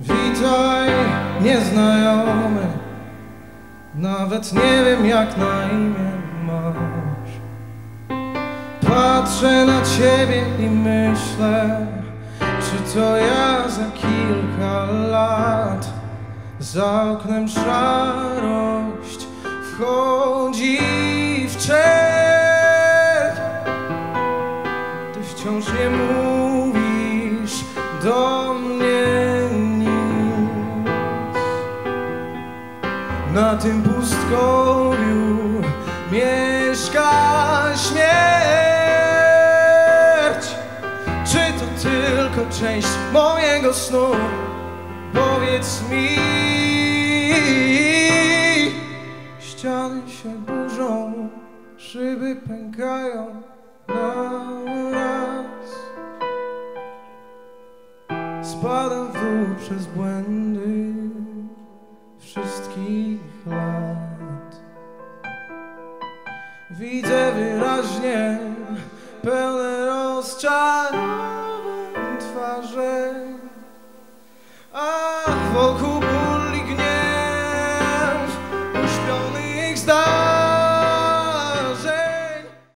Witaj, nieznajomy, nawet nie wiem jak na imię masz. Patrzę na ciebie i myślę, czy to ja za kilka lat. Za oknem szarość wchodzi w czerń. Ty wciąż nie mówisz do mnie nic. Na tym pustkowiu mieszka śmierć. Czy to tylko część mojego snu? Powiedz mi. Ściany się burzą, szyby pękają na raz. Spadam w dół przez błędy wszystkich lat. Widzę wyraźnie pełne rozczarowań folk who